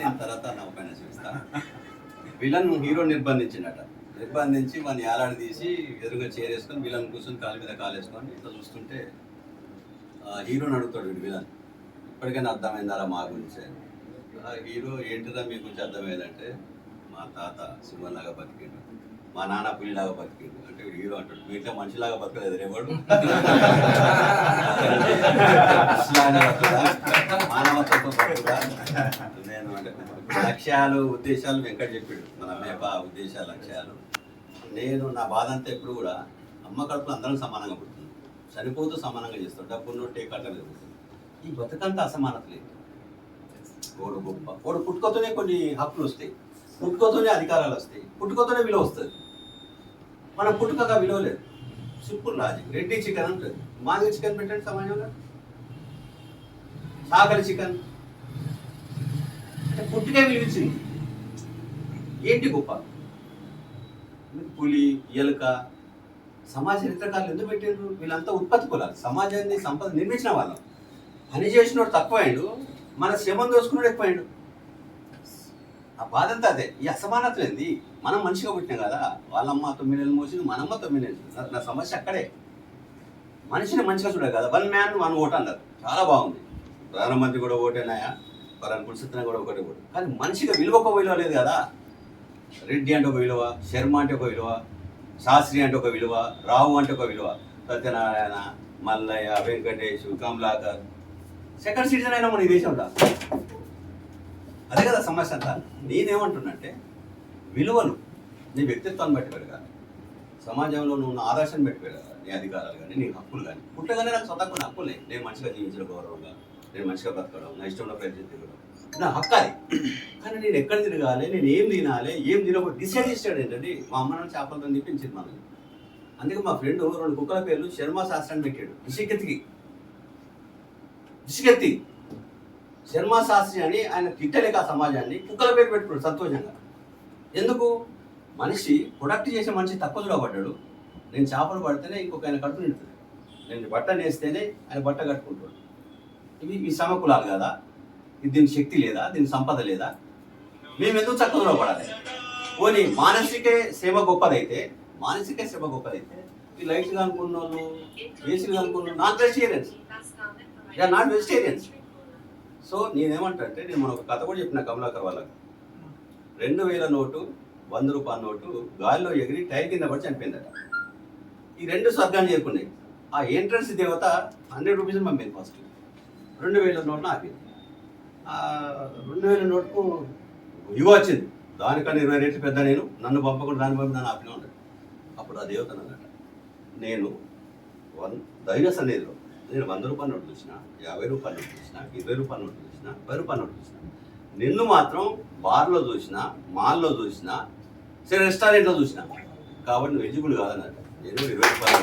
నేను తర్వాత నా ఉపన్యాసం విలన్ హీరో నిర్బంధించినట. నిర్బంధించి మన ఏలాడి తీసి ఎదురుగా చేరేసుకొని విలన్ కూర్చొని కాలు మీద కాలు వేసుకొని ఇట్లా చూస్తుంటే హీరోని అడుగుతాడు వీడు విలన్ ఇప్పటికైనా అర్థమైందారా మా గురించి? ఆ హీరో ఏంటిదా మీ గురించి అర్థమైందంటే మా తాత సింహంలాగా బతికిండు. మా నాన్న పిల్లిలాగా బతికిండు. అంటే హీరో అంటాడు మీ ఇంట్లో మనిషిలాగా బతకలేదు రేవాడు మానవత్వంతో బతుకుదా? నేను అంటే లక్ష్యాలు ఉద్దేశాలు వెంకట చెప్పాడు. మన మేప ఉద్దేశాలు లక్ష్యాలు. నేను నా బాధ అంతా ఎప్పుడు కూడా అమ్మ కడుపులు అందరం సమానంగా పుడుతుంది. చనిపోతూ సమానంగా చేస్తాడు. డబ్బు నోటే కట్టలేదు ఈ బతుకంతా అసమానత లేదు. ఓడు గొప్ప. ఓడు పుట్టుకతోనే కొన్ని హక్కులు వస్తాయి. పుట్టుకతోనే అధికారాలు వస్తాయి. పుట్టుకతోనే విలువ వస్తుంది. మనం పుట్టుకగా విలువ లేదు సింపుల్ లాజిక్ రెడ్డి చికెన్ ఉంటుంది మాది చికెన్ పెట్టండి సమాజంలో సాగరి చికెన్ అంటే పుట్టుకే విలువించింది ఏంటి గొప్ప? పులి ఎలుక సమాజ చరిత్రకారులు ఎందుకు పెట్టారు వీళ్ళంతా ఉత్పత్తి కులాలు సమాజాన్ని సంపద నిర్మించిన వాళ్ళం. పని చేసినోడు తక్కువైండు మన శ్రమం దోసుకున్నాడు ఎక్కువైండు. ఆ బాధ అంతా అదే. ఈ అసమానతలు ఏంది? మనం మనిషిగా పుట్టినాం కదా వాళ్ళమ్మ తొమ్మిది నెలలు మోసింది మనమ్మ తొమ్మిది నెలలు నా- సమస్య అక్కడే. మనిషిని మంచిగా చూడాలి కదా. వన్ మ్యాన్ వన్ ఓట్ అన్నారు. చాలా బాగుంది. ప్రధానమంత్రి కూడా ఓటేనాయా పరాన్ పురుషుత్తున కూడా ఒకటి ఓటు. కానీ మనిషిగా విలువ ఒక విలువ లేదు కదా. రెడ్డి అంటే ఒక విలువ శర్మ అంటే ఒక విలువ శాస్త్రి అంటే ఒక విలువ రావు అంటే ఒక విలువ సత్యనారాయణ మల్లయ్య వెంకటేష్ కమలాకర్. సెకండ్ సిటిజన్ అయినా మన ఈ దేశంలో. అదే కదా సమస్య అంతా నేనేమంటున్నంటే విలువలు నీ వ్యక్తిత్వాన్ని బట్టి పెరగాలి. సమాజంలో నువ్వు ఆదర్శం పెట్టి పెరగాలి. నీ అధికారాలు కానీ నీ హక్కులు కానీ పుట్టగానే నాకు సొంత కొన్ని హక్కులు లేవు. నేను మంచిగా జీవించడం గౌరవంగా నేను మంచిగా బతకడం నా ఇష్టంలో ప్రయత్నం తిరగడం నా హక్కు అది. కానీ నేను ఎక్కడ తిరగాలి నేను ఏం తినాలి ఏం తినకూడదు డిసైడ్ చేసాడు ఏంటంటే మా అమ్మ నాన్న చేపలతో తినిపించింది మనల్ని అందుకే మా ఫ్రెండ్ రెండు కుక్కల పేర్లు శర్మ శాస్త్రాన్ని పెట్టాడు. రిషికెత్తికి రిషికెత్తి శర్మశాస్త్రి అని ఆయన తిట్టలేక ఆ సమాజాన్ని కుక్కల పేరు పెట్టుకున్నాడు సంతోషంగా ఎందుకు? మనిషి ప్రొడక్ట్ చేసే మనిషి తక్కువ చూడబడ్డాడు నేను చేపలు పడితేనే ఇంకొక ఆయన కడుపు నిండుతుంది. నేను బట్ట నేస్తేనే ఆయన బట్ట కట్టుకుంటాడు. ఇవి ఈ సమకులాలు కదా. ఇది దీని శక్తి లేదా? దీని సంపద లేదా? మేము ఎందుకు చక్కగా చూడబడాలి పోనీ మానసిక సేవ గొప్పదైతే మానసిక సేవ గొప్పదైతే ఈ లైట్స్ అనుకున్న వాళ్ళు ఏసీలు అనుకున్న non vegetarians. They are not. So నేనేమంటే నేను మన ఒక కథ కూడా చెప్పిన కమలాకర్ వాళ్ళకి. రెండు వేల నోటు వంద రూపాయల నోటు గాలిలో ఎగిరి టైర్ కింద పడి చనిపోయిందట. ఈ రెండు స్వర్గాన్ని చేరుకున్నాయి. ఆ ఎంట్రన్స్ దేవత హండ్రెడ్ రూపీస్ పంపింది ఫస్ట్. రెండు వేల నోట్ను ఆపింది రెండు వేల నోట్కు ఇగో వచ్చింది. దానికన్నా ఇరవై రేట్లు పెద్ద నేను. నన్ను పంపకుండా దాన్ని పంపి నన్ను ఆపిన అప్పుడు ఆ దేవత అన్నమాట నేను వన్ దైవ సన్నిధిలో నేను వంద రూపాయల నోట్లు చూసిన యాభై రూపాయల నోట్లు చూసిన ఇరవై రూపాయల నోట్లు చూసిన పది రూపాయల నోట్లు చూసిన నిన్ను మాత్రం బార్లో చూసిన మాల్లో చూసిన సరే రెస్టారెంట్లో చూసిన. కాబట్టి నువ్వు ఎలిజిబుల్ కాదన్నట్టు నేను ఇరవై రూపాయలు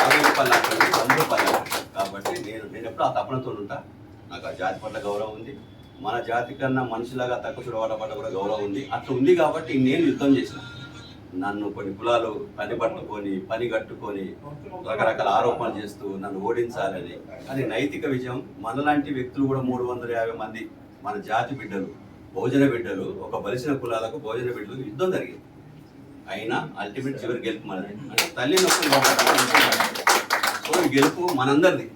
యాభై రూపాయలు లాంటి వంద రూపాయలు కాబట్టి నేను నేను ఎప్పుడు ఆ తపనతో ఉంటా? నాకు ఆ జాతి పట్ల గౌరవం ఉంది. మన జాతి కన్నా మనిషిలాగా తక్కువ చూడవాళ్ళ పట్ల కూడా గౌరవం ఉంది. అట్లా ఉంది కాబట్టి నేను యుద్ధం చేసిన. నన్ను కొన్ని కులాలు పని పట్టుకొని పని కట్టుకొని రకరకాల ఆరోపణలు చేస్తూ నన్ను ఓడించాలని. అది నైతిక విజయం. మనలాంటి వ్యక్తులు కూడా మూడు వందల యాభై మంది మన జాతి బిడ్డలు భోజన బిడ్డలు ఒక బలిసిన కులాలకు భోజన బిడ్డలకు యుద్ధం జరిగింది. అయినా అల్టిమేట్ చివరి గెలుపు మనది. అంటే తల్లి నొప్పి సో గెలుపు మనందరిది.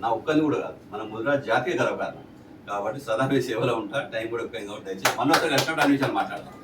నా ఒక్కని కూడా కాదు. మన ముద్ర జాతీయ గర్వకారణం కాబట్టి సదా మీ సేవలో ఉంటా. టైం కూడా ఎక్కువ కాబట్టి దయచేసి మనతో కలిసినప్పుడు అన్ని విషయాలు మాట్లాడతాం